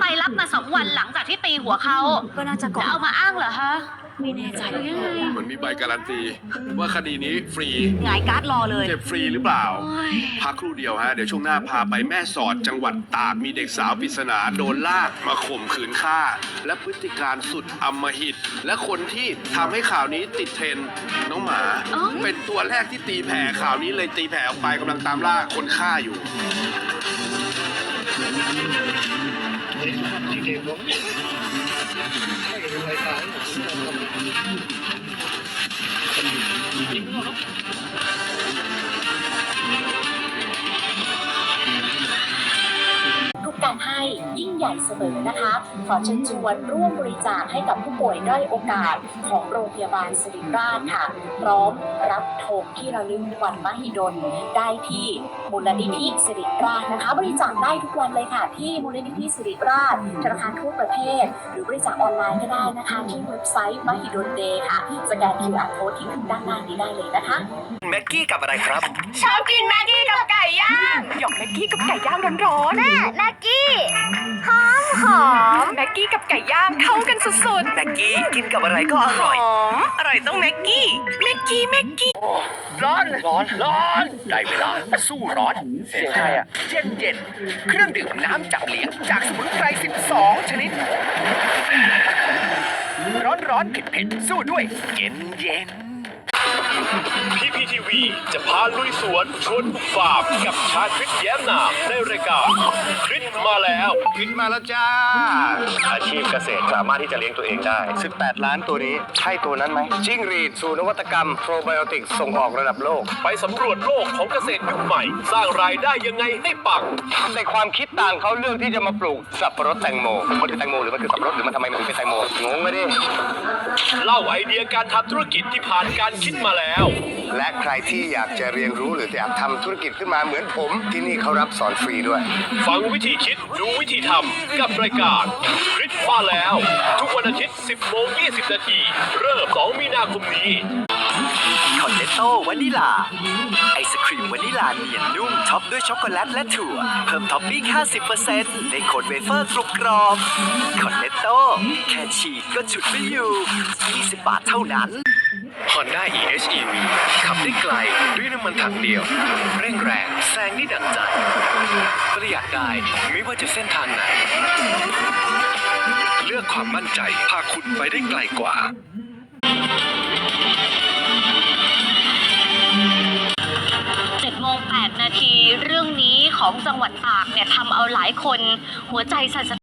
ไปรับมาสองวันหลังจากที่ตีหัวเขาก็น่าจะก่อจะนเอามาอ้างเหรอคะไม่แน่ใจหรือยังไงเหมือนมีใบการันตี ว่าคดีนี้ฟรี หงายการ์ดรอเลย เจ็บฟรีหรือเปล่าโอ้ยพักครู่เดียวฮะ เดี๋ยวช่วงหน้าพาไปแม่สอดจังหวัดตากมีเด็กสาวปริศนาโดนลากมาข่มขืนฆ่า และพฤติการสุดอำมหิต และคนที่ทำให้ข่าวนี้ติดเทรนด์น้องหมาอ๋อเป็นตัวแรกที่ตีแผ่ข่าวนี้เลยตีแผ่ออกไปกำลังตามล่าคนฆ่าอยู่ ทุก ยิ่งใหญ่เสมอนะคะ ขอเชิญชวนร่วมบริจาคให้กับผู้ป่วยด้อยโอกาสของโรงพยาบาลสิริราชค่ะ พร้อมรับธงที่ระลึกวันมหิดลได้ที่มูลนิธิสิริราชนะคะ บริจาคได้ทุกวันเลยค่ะ ที่มูลนิธิสิริราชธนาคารทั่วประเทศ หรือบริจาคออนไลน์ก็ได้นะคะ ที่เว็บไซต์มหิดลเดย์ค่ะสแกน QR code ที่ขึ้นด้านล่างนี้ได้เลยนะคะ แม็กกี้กับอะไรครับ ชอบกินแม็กกี้กับไก่ย่างหยอกแม็กกี้กับไก่ย่างร้อนๆ แม่แม็กกี้ หอมหอมแม็กกี้กับไก่ย่างเข้ากันสุดแม็กกี้กินกับอะไรก็อๆหร่อยอมอร่อยต้องแม็กกี้ แม็กกี้ แม็กกี้ ร้อนร้อนร้อนได้เวลาสู้ร้อนเสียงใครอะเย็นเย็นเครื่องดื่มน้ำจับเหลียงจากสมุนไพร 12 ชนิด ร้อนร้อนเผ็ดเผ็ดสู้ด้วย เย็นเย็น พีพีทีวีจะพาลุยสวนชวนบุกฟาร์มกับชาคริสแย้มนามในรายการคริสมาแล้ว คิดมาแล้วจ้า อาชีพเกษตรสามารถที่จะเลี้ยงตัวเองได้ 18 ล้านตัวนี้ใช่ตัวนั้นไหมจิ้งหรีดสู่นวัตกรรมโปรไบโอติกส่งออกระดับโลก ไปสำรวจโลกของเกษตรยุคใหม่ สร้างรายได้ยังไงให้ปัง ในความคิดต่างเขาเลือกที่จะมาปลูกสับปะรดแตงโม มันคือแตงโมหรือมันคือสับปะรดหรือมันทำไมมันถึงเป็นแตงโมงงไหมดิ เล่าไอเดียการทำธุรกิจที่ผ่านการคิดมาแล้ว และใครที่อยากจะเรียนรู้หรืออยากทำธุรกิจขึ้นมาเหมือนผม ที่นี่เขารับสอนฟรีด้วย ฟังวิธีคิดดูวิธีทำกับรายการ คริสมาแล้ว ทุกวันอาทิตย์ 10โมง20 นาที เริ่ม 2 มีนาคมนี้คอนเนตโตวานิลา ไอศครีมวานิลาเนียนนุ่มท็อปด้วยช็อกโกแลตและถั่ว เพิ่มท็อปปิ้ง 50%ในโคนเวเฟอร์กรุบกรอบคอนเนตโตแค่ฉีกก็ฉุดไม่อยู่ 20 บาทเท่านั้น Honda e-HEV ขับได้ไกลด้วยน้ำมันถังเดียว เร่งแรงแซงได้ดั่งใจ ประหยัดได้ไม่ว่าจะเส้นทางไหน เลือกความมั่นใจ พาคุณไปได้ไกลกว่าเจ็ดโมงแปดนาที เรื่องนี้ของจังหวัดตากเนี่ยทำเอาหลายคนหัวใจสั่นสะ